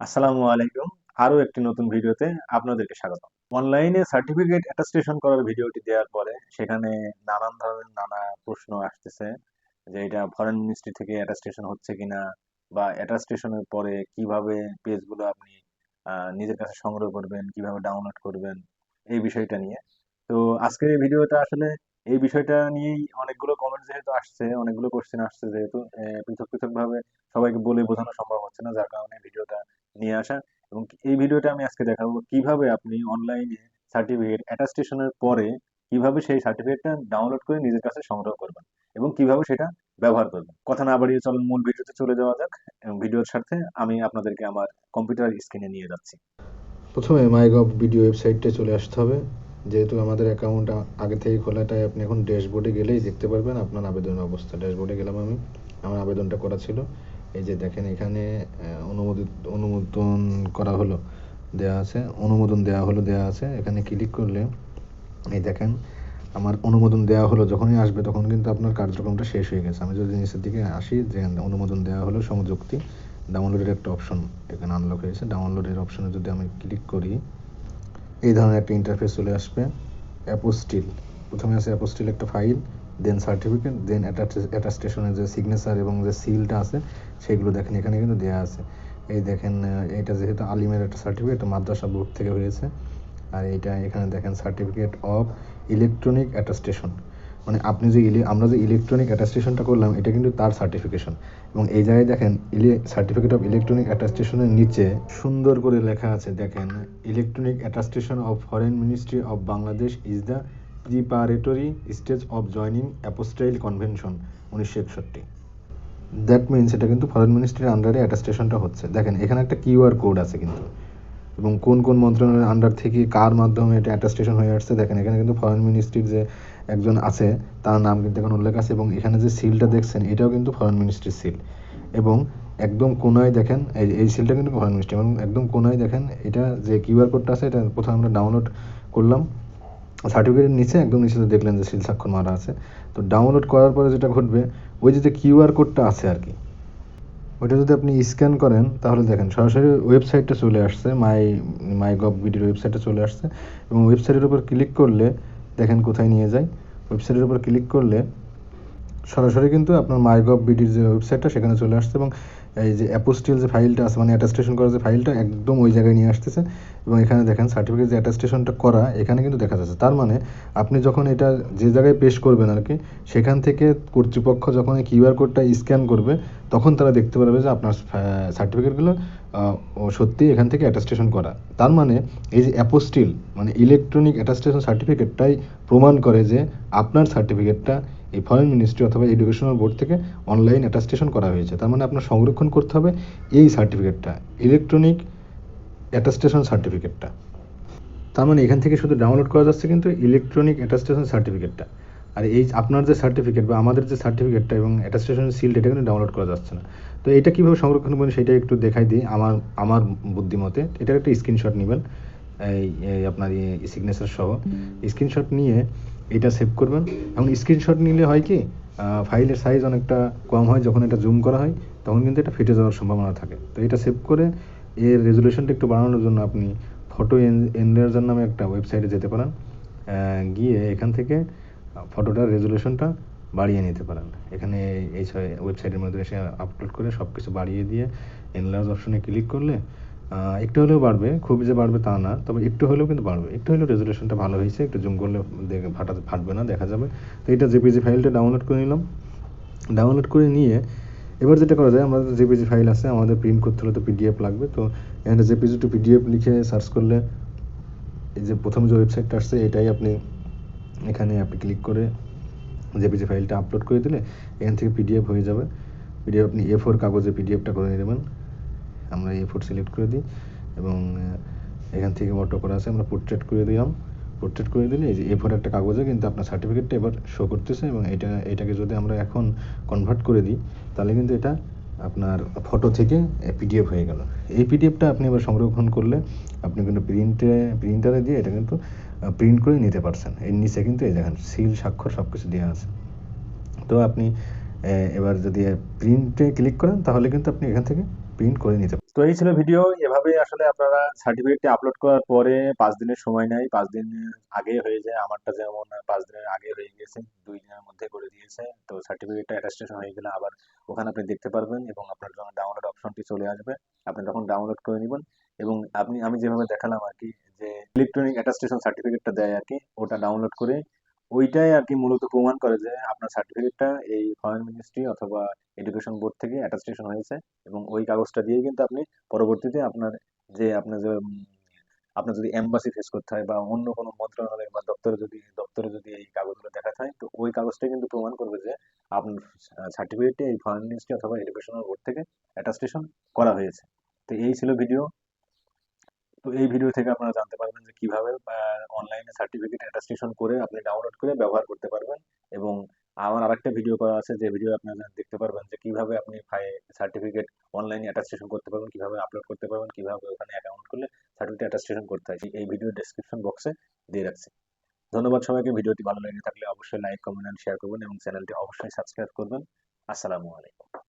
আসসালামু আলাইকুম। আরও একটি নতুন ভিডিওতে আপনাদেরকে স্বাগত অনলাইনে সার্টিফিকেট অ্যাটাস্টেশন করার ভিডিওটি দেওয়ার পরে সেখানে নানান ধরনের নানা প্রশ্ন আসতেছে যে এটা ফরেন মিনিস্ট্রি থেকে অ্যাটাস্টেশন হচ্ছে কিনা বা অ্যাটাস্টেশনের পরে কীভাবে পেজগুলো আপনি নিজের কাছে সংগ্রহ করবেন, কীভাবে ডাউনলোড করবেন, এই বিষয়টা নিয়ে। তো আজকের এই ভিডিওটা আসলে এই বিষয়টা নিয়েই অনেকগুলো কমেন্ট যেহেতু আসছে, অনেকগুলো কোশ্চেন আসছে যেহেতু পৃথক পৃথক ভাবে সবাইকে বলে বোঝানো সম্ভব হচ্ছে না, যার কারণে ভিডিওটা নিয়ে আসা এবং এই ভিডিওটা আমি আজকে দেখাবো কীভাবে আপনি অনলাইনে সার্টিফিকেট অ্যাটাস্টেশনের পরে কীভাবে সেই সার্টিফিকেটটা ডাউনলোড করে নিজের কাছে সংগ্রহ করবেন এবং কীভাবে সেটা ব্যবহার করবেন। কথা না বাড়িয়ে চলুন, মূল ভিডিওতে চলে যাওয়া যাক এবং ভিডিওর সাথে আমি আপনাদেরকে আমার কম্পিউটার স্ক্রিনে নিয়ে যাচ্ছি। প্রথমে মাইগভ ভিডিও ওয়েবসাইটে চলে আসতে হবে। যেহেতু আমাদের অ্যাকাউন্ট আগে থেকে খোলা, তাই আপনি এখন ড্যাশবোর্ডে গেলেই দেখতে পারবেন আপনার আবেদনের অবস্থা। ড্যাশবোর্ডে গেলাম আমি। আমার আবেদনটা করা ছিল। এই যে দেখেন এখানে অনুমোদিত, অনুমোদন করা হলো, দেয়া আছে, অনুমোদন দেওয়া হলো, দেয়া আছে, এখানে ক্লিক করলে, এই দেখেন, আমার অনুমোদন দেওয়া হলো, যখনই আসবে, তখন কিন্তু আপনার কার্যক্রমটা শেষ হয়ে গেছে। আমি যদি নিচের দিকে আসি, যে অনুমোদন দেওয়া হলো সংযুক্তি ডাউনলোডের একটা অপশন এখানে আনলক হয়েছে। ডাউনলোডের অপশনে যদি আমি ক্লিক করি, এই ধরনের একটা ইন্টারফেস চলে আসবে অ্যাপোস্টিল প্রথমে আছে অ্যাপোস্টিল একটা ফাইল দেন সার্টিফিকেট দেন অ্যাটাস্টেশনের যে সিগনেচার এবং যে সিলটা আছে, সেগুলো দেখেন, এখানে কিন্তু দেওয়া আছে। এই দেখেন এটা যেহেতু আলিমের একটা সার্টিফিকেট মাদ্রাসা বোর্ড থেকে হয়েছে। আর এটা এখানে দেখেন সার্টিফিকেট অফ ইলেকট্রনিক অ্যাটাস্টেশন মানে আপনি যে ইলে, আমরা যে ইলেকট্রনিক অ্যাটাস্টেশনটা করলাম, এটা কিন্তু তার সার্টিফিকেশন এবং এই জায়গায় দেখেন, ইলে সার্টিফিকেট অফ ইলেকট্রনিক অ্যাটাস্টেশনের নিচে সুন্দর করে লেখা আছে, দেখেন electronic attestation of foreign ministry of Bangladesh is the preparatory stage of joining apostille convention উনিশশো একষট্টি। দ্যাট মিনস এটা কিন্তু ফরেন মিনিস্ট্রির আন্ডারে অ্যাটাস্টেশনটা হচ্ছে। দেখেন, এখানে একটা কিউআর কোড আছে কিন্তু। এবং কোন কোন মন্ত্রণালয়ের আন্ডার থেকে কার মাধ্যমে এটা অ্যাটাস্টেশন হয়ে আসছে, দেখেন, এখানে কিন্তু ফরেন মিনিস্ট্রির যে একজন আছে, তার নাম কিন্তু এখন উল্লেখ আছে এবং এখানে যে সিলটা দেখছেন, এটাও কিন্তু ফরেন মিনিস্ট্রির সিল এবং একদম কোনায় দেখেন, এই এই সিলটা কিন্তু ফরেন মিনিস্ট্রি এবং একদম কোনায় দেখেন, এটা যে কিউআর কোডটা আছে, এটা প্রথমে আমরা ডাউনলোড করলাম। সার্টিফিকেটের নিচে একদম নিচে দেখলেন যে সিল স্বাক্ষর মারা আছে। তো ডাউনলোড করার পরে যেটা ঘটবে, ওই যে কিউআর কোডটা আছে আর কি, ওইটা যদি আপনি স্ক্যান করেন, তাহলে দেখেন সরাসরি ওয়েবসাইটটা চলে আসছে মাই মাই গভ বিডির ওয়েবসাইটটা চলে আসছে এবং ওয়েবসাইটের উপর ক্লিক করলে, দেখেন কোথায় নিয়ে যায় ওয়েবসাইটের উপর ক্লিক করলে সরাসরি কিন্তু আপনার মাই গভ বিডির যে ওয়েবসাইটটা সেখানে চলে আসছে এবং এই যে অ্যাপোস্টিল যে ফাইলটা আছে মানে অ্যাটাস্টেশন করার যে ফাইলটা একদম ওই জায়গায় নিয়ে আসতেছে এবং এখানে দেখেন সার্টিফিকেট যে অ্যাটাস্টেশনটা করা, এখানে কিন্তু দেখা যাচ্ছে। তার মানে আপনি যখন এটা যে জায়গায় পেশ করবেন আর কি, সেখান থেকে কর্তৃপক্ষ যখন এই কিউআর কোডটা স্ক্যান করবে, তখন তারা দেখতে পারবে যে আপনার সার্টিফিকেটগুলো সত্যি এখান থেকে অ্যাটাস্টেশন করা। তার মানে এই যে অ্যাপোস্টিল মানে ইলেকট্রনিক অ্যাটাস্টেশন সার্টিফিকেটটাই প্রমাণ করে যে আপনার সার্টিফিকেটটা এই ফরেন মিনিস্ট্রি অথবা এডুকেশনাল বোর্ড থেকে অনলাইন অ্যাটাস্টেশন করা হয়েছে। তার মানে আপনার সংরক্ষণ করতে হবে এই সার্টিফিকেটটা ইলেকট্রনিক অ্যাটাস্টেশন সার্টিফিকেটটা তার মানে এখান থেকে শুধু ডাউনলোড করা যাচ্ছে কিন্তু ইলেকট্রনিক অ্যাটাস্টেশন সার্টিফিকেটটা আর এই আপনার যে সার্টিফিকেট বা আমাদের যে সার্টিফিকেটটা এবং অ্যাটাস্টেশন সিলটা এটা কিন্তু ডাউনলোড করা যাচ্ছে না। তো এটা কীভাবে সংরক্ষণ করবেন সেটা একটু দেখাই দিই। আমার আমার বুদ্ধিমতে এটার একটা স্ক্রিনশট নেবেন। এই এই আপনার সিগনেচার সহ। স্ক্রিনশট নিয়ে এটা সেভ করবেন এবং স্ক্রিনশট নিলে হয় কি ফাইলের সাইজ অনেকটা কম হয়, যখন এটা জুম করা হয়, তখন কিন্তু এটা ফেটে যাওয়ার সম্ভাবনা থাকে। তো এটা সেভ করে এর রেজলিউশনটা একটু বাড়ানোর জন্য আপনি ফটো এনলার্জার নামে একটা ওয়েবসাইটে যেতে পারেন গিয়ে এখান থেকে ফটোটার রেজলিউশনটা বাড়িয়ে নিতে পারেন। এখানে এই ওয়েবসাইটের মধ্যে এসে আপলোড করে সব কিছু বাড়িয়ে দিয়ে এনলার্জ অপশনে ক্লিক করলে একটু হলেও বাড়বে, খুব যে বাড়বে তা না, তবে একটু হলেও কিন্তু বাড়বে। একটু হলেও রেজলিউশনটা ভালো হয়েছে, একটু জুম করলে ফাটা ফাটবে না, দেখা যাবে। তো এটা জেপিজি ফাইলটা ডাউনলোড করে নিলাম। ডাউনলোড করে নিয়ে এবার যেটা করা যায়, আমাদের জেপিজি ফাইল আছে, আমাদের প্রিন্ট করতে হলে তো পিডিএফ লাগবে। তো এখানে জেপিজি টু পিডিএফ লিখে সার্চ করলে এই যে প্রথম যে ওয়েবসাইটটা আসছে, এটাই আপনি এখানে আপনি ক্লিক করে জেপিজি ফাইলটা আপলোড করে দিলে এখান থেকে পিডিএফ হয়ে যাবে। পিডিএফ আপনি এ ফোর কাগজে পিডিএফটা করে নেবেন। আমরা এ ফোর সিলেক্ট করে দিই এবং এখান থেকে অটো করা আছে, আমরা পোর্ট্রেট করে দিলাম। পোর্ট্রেট করে দিলে এই যে এ ফোর একটা কাগজে কিন্তু আপনার সার্টিফিকেটটা এবার শো করতেছে এবং এটা, এটাকে যদি আমরা এখন কনভার্ট করে দিই, তাহলে কিন্তু এটা আপনার ফটো থেকে পিডিএফ হয়ে গেল। এই পিডিএফটা আপনি এবার সংরক্ষণ করলে আপনি কিন্তু প্রিন্টে প্রিন্টারে দিয়ে এটা কিন্তু প্রিন্ট করে নিতে পারছেন। এর নিচে কিন্তু এই দেখেন সিল স্বাক্ষর সব কিছু দেওয়া আছে। তো আপনি এবার যদি প্রিন্টে ক্লিক করেন, তাহলে কিন্তু আপনি এখান থেকে প্রিন্ট করে নিতে তো এই ছিল ভিডিও, এভাবে আসলে আপনারা সার্টিফিকেটটি আপলোড করার পরে পাঁচ দিনের সময় নেয়। পাঁচ দিন আগে হয়ে যায়, আমারটা যেমন পাঁচ দিনের আগে হয়ে গেছে, দুই দিনের মধ্যে করে দিয়েছে। তো সার্টিফিকেটটা অ্যাটাস্টেশন হয়ে গেলে আবার ওখানে আপনি দেখতে পারবেন এবং আপনার জন্য ডাউনলোড অপশনটি চলে আসবে, আপনি তখন ডাউনলোড করে নেবেন এবং আপনি, আমি যেভাবে দেখালাম আর কি, যে ইলেকট্রনিক অ্যাটাস্টেশন সার্টিফিকেটটা দেয় আর কি, ওটা ডাউনলোড করে ওইটাই আর কি মূলত প্রমাণ করে যে আপনার সার্টিফিকেটটা এই ফরেন মিনিস্ট্রি অথবা এডুকেশন বোর্ড থেকে অ্যাটাস্টেশন হয়েছে এবং ওই কাগজটা দিয়ে কিন্তু আপনি পরবর্তীতে আপনার যে আপনার যে আপনার যদি এম্বাসি ফেস করতে হয় বা অন্য কোনো মন্ত্রণালয় বা দপ্তরে যদি দপ্তরে যদি এই কাগজগুলো দেখাতে হয়, তো ওই কাগজটা কিন্তু প্রমাণ করবে যে আপনার সার্টিফিকেটটি এই ফরেন মিনিস্ট্রি অথবা এডুকেশনাল বোর্ড থেকে অ্যাটাস্টেশন করা হয়েছে। তো এই ছিল ভিডিও তো এই ভিডিও থেকে আপনারা জানতে পারবেন যে কীভাবে অনলাইনে সার্টিফিকেট অ্যাটাস্টেশন করে আপনি ডাউনলোড করে ব্যবহার করতে পারবেন এবং আমার আরেকটা ভিডিও করা আছে, যে ভিডিও আপনারা দেখতে পারবেন যে কীভাবে আপনি ফাই সার্টিফিকেট অনলাইনে অ্যাটাস্টেশন করতে পারবেন, কীভাবে আপলোড করতে পারবেন, কীভাবে ওখানে অ্যাকাউন্ট করলে সার্টিফিকেট অ্যাটাস্টেশন করতে হয়। এই ভিডিও ডেসক্রিপশন বক্সে দিয়ে রাখছি। ধন্যবাদ সবাইকে। ভিডিওটি ভালো লেগে থাকলে অবশ্যই লাইক কমেন্ট এন্ড শেয়ার করবেন এবং চ্যানেলটি অবশ্যই সাবস্ক্রাইব করবেন। আসসালামু আলাইকুম।